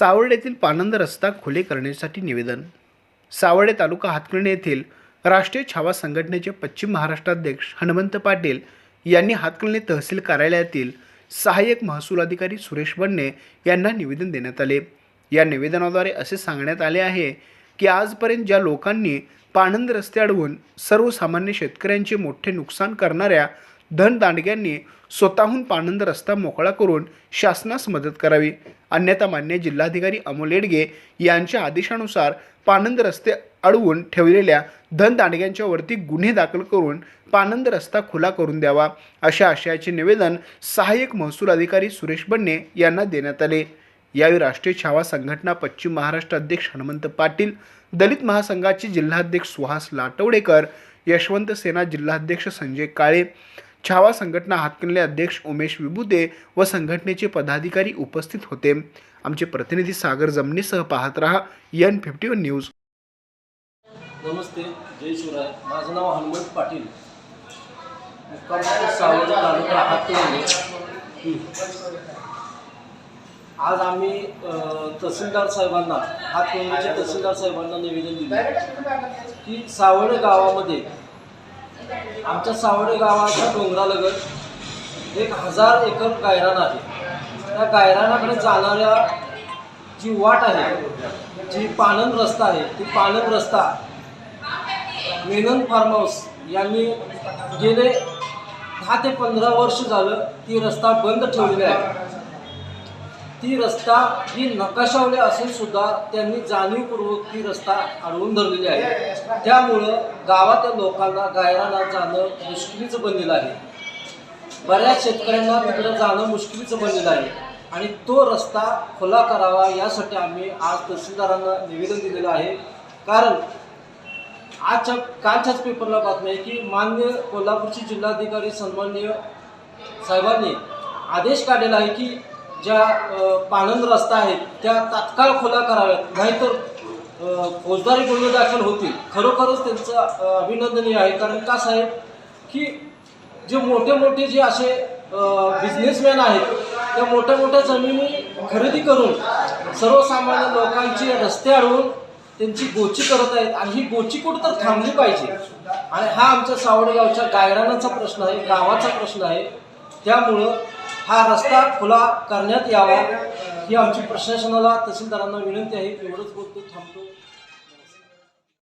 सावर्डे येथील पानंद रस्ता खुले करण्यासाठी निवेदन. सावर्डे तालुका हातकर्णी येथील राष्ट्रीय छावा संघटनेचे पश्चिम महाराष्ट्राध्यक्ष हनुमंत पाटील यांनी हातकर्णी तहसील कार्यालयातील सहाय्यक महसूल अधिकारी सुरेश बन्ने यांना निवेदन देण्यात आले. या निवेदनाद्वारे असे सांगण्यात आले आहे की आजपर्यंत ज्या लोकांनी पाणंद रस्ते अडवून सर्वसामान्य शेतकऱ्यांचे मोठे नुकसान करणाऱ्या धनदांडग्यांनी स्वतःहून पाणंद रस्ता मोकळा करून शासनास मदत करावी. अन्यथा मान्य जिल्हाधिकारी अमोल येडगे यांच्या आदेशानुसार पाणंद रस्ते अडवून ठेवलेल्या धनदांडग्यांच्यावरती गुन्हे दाखल करून पाणंद रस्ता खुला करून द्यावा अशा आशयाचे निवेदन सहाय्यक महसूल अधिकारी सुरेश बन्ने यांना देण्यात आले. यावेळी राष्ट्रीय छावा संघटना पश्चिम महाराष्ट्र अध्यक्ष हनुमंत पाटील दलित महासंघाचे जिल्हाध्यक्ष सुहास लाटवडेकर यशवंत सेना जिल्हाध्यक्ष संजय काळे छावा संघटना हातकणले अध्यक्ष उमेश विभुते व संघटनेचे पदाधिकारी उपस्थित होते. आमचे प्रतिनिधी सागर जमनीसह पाहत रहा एन फिफ्टी वन न्यूज नमस्ते जय शिवराय. माझं नाव हनुमंत पाटील. आज आम्ही तहसीलदार साहेबांना हातकणंगलेच्या तहसीलदार साहेबांना निवेदन दिले. की सावळे गावामध्ये आमच्या सावडे गावाच्या डोंगरालगत एक हजार एकर गायरान आहे. त्या गायरानाकडे जाणाऱ्या जी वाट आहे जी पालन रस्ता आहे ती पालन रस्ता मेनन फार्म हाऊस यांनी गेले दहा ते पंधरा वर्ष झालं ती रस्ता बंद ठेवलेली आहे. ती रस्ता ही नकाशावली असून सुद्धा त्यांनी जाणीवपूर्वक ती रस्ता अडवून धरलेली आहे. त्यामुळं गावातील लोकांना गायराना जाणं मुश्किलीचं बनलेलं आहे. बऱ्याच शेतकऱ्यांना तिकडं जाणं मुश्किलीचं बनलेलं आहे. आणि तो रस्ता खुला करावा यासाठी आम्ही आज तहसीलदारांना निवेदन दिलेलं आहे. कारण आजच्या कालच्याच पेपरला बातमी आहे की मान्य कोल्हापूरचे जिल्हाधिकारी सन्माननीय साहेबांनी आदेश काढलेला आहे की ज्या पाणंद रस्ता आहेत त्या तात्काळ खुला कराव्यात. नाहीतर फौजदारी गुन्हे दाखल होतील. खरोखरच त्यांचं अभिनंदनीय आहे. कारण का साहेब? की जे मोठे मोठे जे असे बिझनेसमॅन आहेत त्या मोठ्या मोठ्या जमिनी खरेदी करून सर्वसामान्य लोकांचे रस्ते अडवून त्यांची गोची करत आहेत. आणि ही गोची कुठं तर थांबली पाहिजे? आणि हा आमच्या सावडेगावच्या गायरानाचा प्रश्न आहे गावाचा प्रश्न आहे. त्यामुळं हा रस्ता खुला करण्यात यावा ही आमची प्रशासनाला तहसीलदारांना विनंती आहे. एवढंच बोलतो थांबतो.